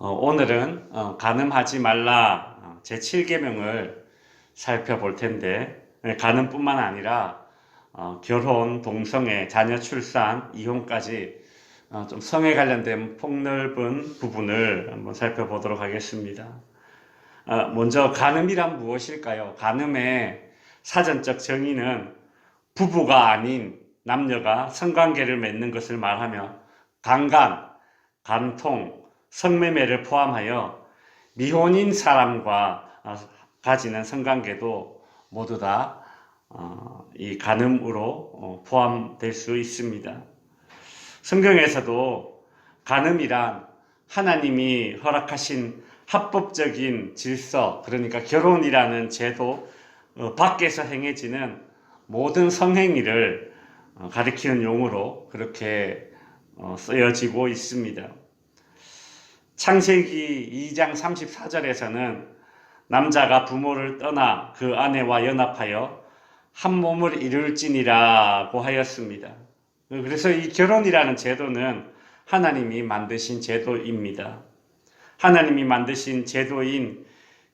어, 오늘은 어, 가늠하지 말라 어, 제 7계명을 살펴볼 텐데 네, 가늠뿐만 아니라 어, 결혼, 동성애, 자녀 출산, 이혼까지 어, 좀 성에 관련된 폭넓은 부분을 한번 살펴보도록 하겠습니다. 어, 먼저 간음이란 무엇일까요? 간음의 사전적 정의는 부부가 아닌 남녀가 성관계를 맺는 것을 말하며 강간, 간통, 성매매를 포함하여 미혼인 사람과 어, 가지는 성관계도 모두 다 어, 이 간음으로 어, 포함될 수 있습니다. 성경에서도 간음이란 하나님이 허락하신 합법적인 질서, 그러니까 결혼이라는 제도 어, 밖에서 행해지는 모든 성행위를 어, 가리키는 용어로 그렇게 어, 쓰여지고 있습니다. 창세기 2장 34절에서는 남자가 부모를 떠나 그 아내와 연합하여 한 몸을 이룰지니라고 하였습니다. 그래서 이 결혼이라는 제도는 하나님이 만드신 제도입니다. 하나님이 만드신 제도인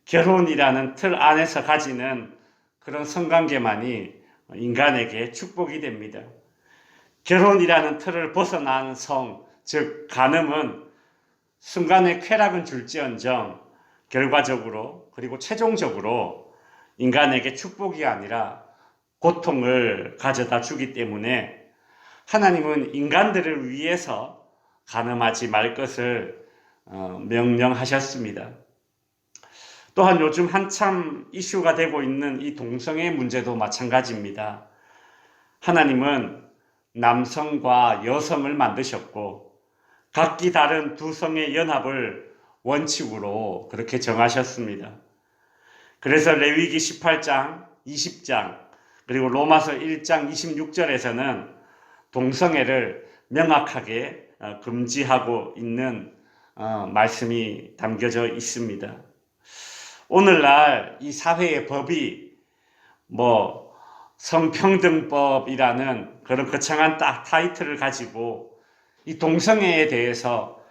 결혼이라는 틀 안에서 가지는 그런 성관계만이 인간에게 축복이 됩니다. 결혼이라는 틀을 벗어난 성, 즉 간음은 순간의 쾌락은 줄지언정 결과적으로 그리고 최종적으로 인간에게 축복이 아니라 고통을 가져다 주기 때문에 하나님은 인간들을 위해서 간음하지 말 것을 어, 명령하셨습니다. 또한 요즘 한참 이슈가 되고 있는 이 동성애 문제도 마찬가지입니다. 하나님은 남성과 여성을 만드셨고 각기 다른 두 성의 연합을 원칙으로 그렇게 정하셨습니다. 그래서 레위기 18장, 20장, 그리고 로마서 1장 26절에서는 동성애를 명확하게 어, 금지하고 있는 어, 말씀이 담겨져 있습니다. 오늘날 이 사회의 법이 뭐 성평등법이라는 그런 거창한 딱 타이틀을 가지고 이 동성애에 대해서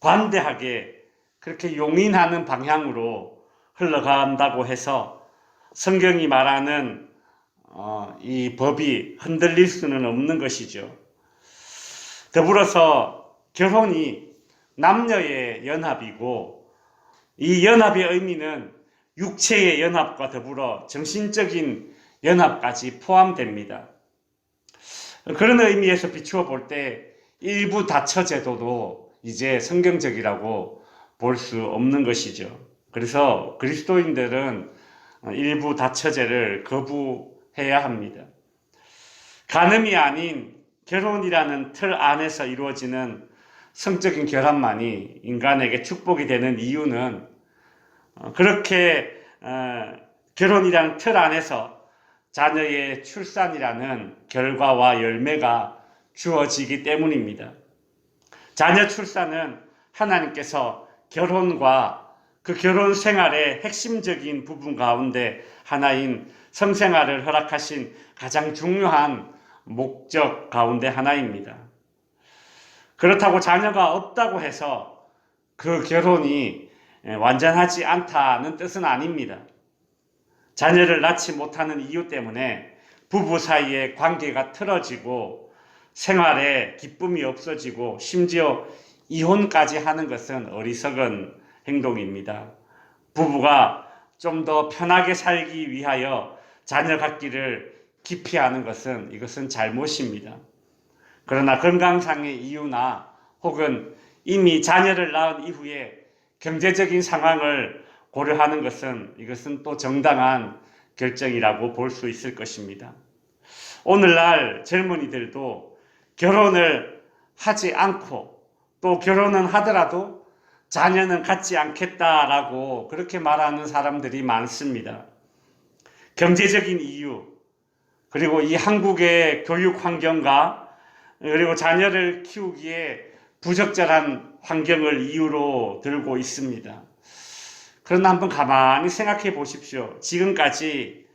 관대하게 그렇게 용인하는 방향으로 흘러간다고 해서 성경이 말하는 어, 이 법이 흔들릴 수는 없는 것이죠. 더불어서 결혼이 남녀의 연합이고 이 연합의 의미는 육체의 연합과 더불어 정신적인 연합까지 포함됩니다. 그런 의미에서 비추어 볼 때 일부 다처 제도도 이제 성경적이라고 볼 수 없는 것이죠. 그래서 그리스도인들은 일부 다처제를 거부해야 합니다. 간음이 아닌 결혼이라는 틀 안에서 이루어지는 성적인 결합만이 인간에게 축복이 되는 이유는 어, 그렇게 어, 결혼이라는 틀 안에서 자녀의 출산이라는 결과와 열매가 주어지기 때문입니다. 자녀 출산은 하나님께서 결혼과 그 결혼 생활의 핵심적인 부분 가운데 하나인 성생활을 허락하신 가장 중요한 목적 가운데 하나입니다. 그렇다고 자녀가 없다고 해서 그 결혼이 완전하지 않다는 뜻은 아닙니다. 자녀를 낳지 못하는 이유 때문에 부부 사이의 관계가 틀어지고 생활에 기쁨이 없어지고 심지어 이혼까지 하는 것은 어리석은 행동입니다. 부부가 좀 더 편하게 살기 위하여 자녀 갖기를 기피하는 것은 이것은 잘못입니다. 그러나 건강상의 이유나 혹은 이미 자녀를 낳은 이후에 경제적인 상황을 고려하는 것은 이것은 또 정당한 결정이라고 볼 수 있을 것입니다. 오늘날 젊은이들도 결혼을 하지 않고 또 결혼은 하더라도 자녀는 갖지 않겠다라고 그렇게 말하는 사람들이 많습니다. 경제적인 이유, 그리고 이 한국의 교육 환경과 그리고 자녀를 키우기에 부적절한 환경을 이유로 들고 있습니다. 그러나 한번 가만히 생각해 보십시오. 지금까지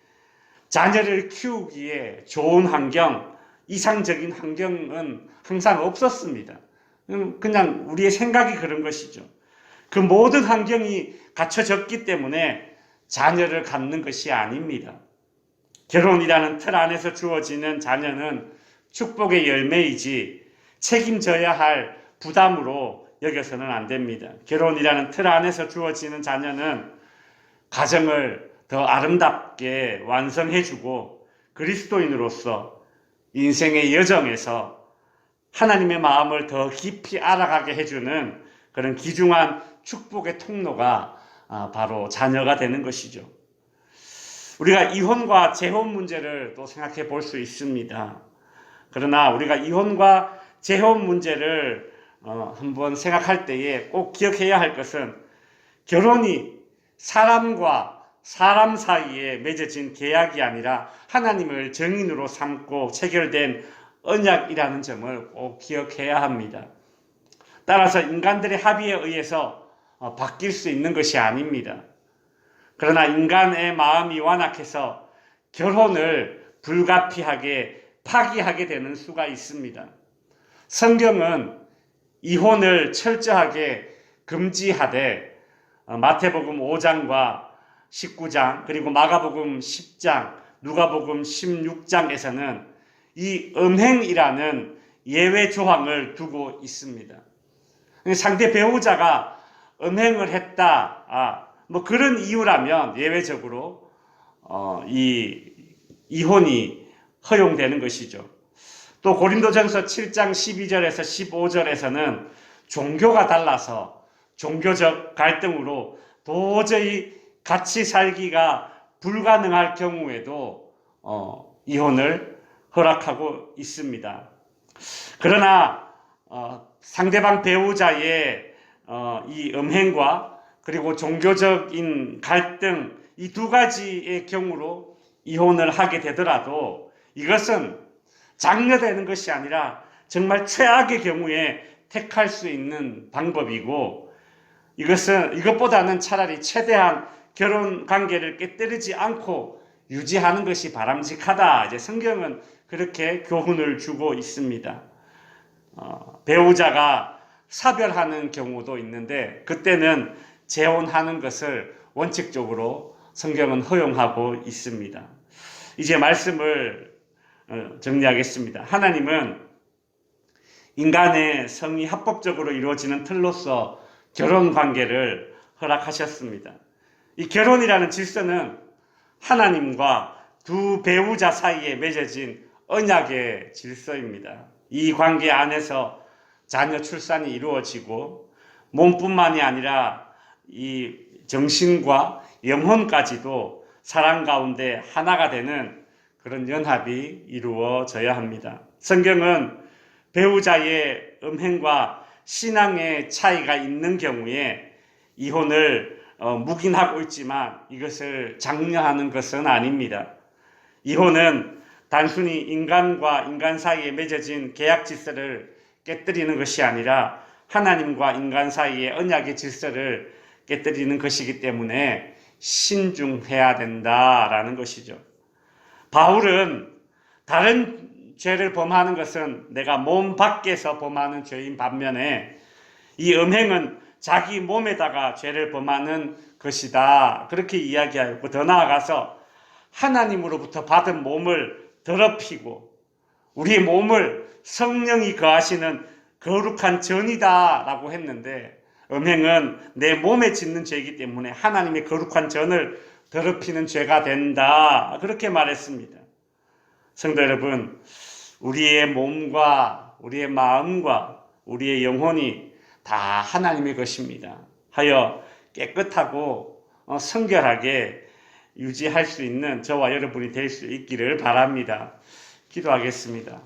자녀를 키우기에 좋은 환경, 이상적인 환경은 항상 없었습니다. 그냥 우리의 생각이 그런 것이죠. 그 모든 환경이 갖춰졌기 때문에 자녀를 갖는 것이 아닙니다. 결혼이라는 틀 안에서 주어지는 자녀는 축복의 열매이지 책임져야 할 부담으로 여겨서는 안 됩니다. 결혼이라는 틀 안에서 주어지는 자녀는 가정을 더 아름답게 완성해주고 그리스도인으로서 인생의 여정에서 하나님의 마음을 더 깊이 알아가게 해주는 그런 귀중한 축복의 통로가 아, 바로 자녀가 되는 것이죠. 우리가 이혼과 재혼 문제를 또 생각해 볼 수 있습니다. 그러나 우리가 이혼과 재혼 문제를 어, 한번 생각할 때에 꼭 기억해야 할 것은 결혼이 사람과 사람 사이에 맺어진 계약이 아니라 하나님을 정인으로 삼고 체결된 언약이라는 점을 꼭 기억해야 합니다. 따라서 인간들의 합의에 의해서 어, 바뀔 수 있는 것이 아닙니다. 그러나 인간의 마음이 완악해서 결혼을 불가피하게 파기하게 되는 수가 있습니다. 성경은 이혼을 철저하게 금지하되 어, 마태복음 5장과 19장 그리고 마가복음 10장 누가복음 16장에서는 이 음행이라는 예외 조항을 두고 있습니다. 상대 배우자가 음행을 했다, 아, 뭐 그런 이유라면 예외적으로 어, 이 이혼이 허용되는 것이죠. 또 고린도전서 7장 12절에서 15절에서는 종교가 달라서 종교적 갈등으로 도저히 같이 살기가 불가능할 경우에도 어, 이혼을 허락하고 있습니다. 그러나 어, 상대방 배우자의 어, 이 음행과 그리고 종교적인 갈등 이 두 가지의 경우로 이혼을 하게 되더라도 이것은 장려되는 것이 아니라 정말 최악의 경우에 택할 수 있는 방법이고 이것은 이것보다는 차라리 최대한 결혼 관계를 깨뜨리지 않고 유지하는 것이 바람직하다. 이제 성경은 그렇게 교훈을 주고 있습니다. 어, 배우자가 사별하는 경우도 있는데 그때는 재혼하는 것을 원칙적으로 성경은 허용하고 있습니다. 이제 말씀을 어, 정리하겠습니다. 하나님은 인간의 성이 합법적으로 이루어지는 틀로서 결혼 관계를 허락하셨습니다. 이 결혼이라는 질서는 하나님과 두 배우자 사이에 맺어진 언약의 질서입니다. 이 관계 안에서 자녀 출산이 이루어지고 몸뿐만이 아니라 이 정신과 영혼까지도 사랑 가운데 하나가 되는 그런 연합이 이루어져야 합니다. 성경은 배우자의 음행과 신앙의 차이가 있는 경우에 이혼을 어, 묵인하고 있지만 이것을 장려하는 것은 아닙니다. 이혼은 단순히 인간과 인간 사이에 맺어진 계약 질서를 깨뜨리는 것이 아니라 하나님과 인간 사이의 언약의 질서를 깨뜨리는 것이기 때문에 신중해야 된다라는 것이죠. 바울은 다른 죄를 범하는 것은 내가 몸 밖에서 범하는 죄인 반면에 이 음행은 자기 몸에다가 죄를 범하는 것이다. 그렇게 이야기하고 더 나아가서 하나님으로부터 받은 몸을 더럽히고 우리 몸을 성령이 거하시는 거룩한 전이다라고 했는데 음행은 내 몸에 짓는 죄이기 때문에 하나님의 거룩한 전을 더럽히는 죄가 된다. 그렇게 말했습니다. 성도 여러분, 우리의 몸과 우리의 마음과 우리의 영혼이 다 하나님의 것입니다. 하여 깨끗하고 어, 성결하게 유지할 수 있는 저와 여러분이 될 수 있기를 바랍니다. 기도하겠습니다.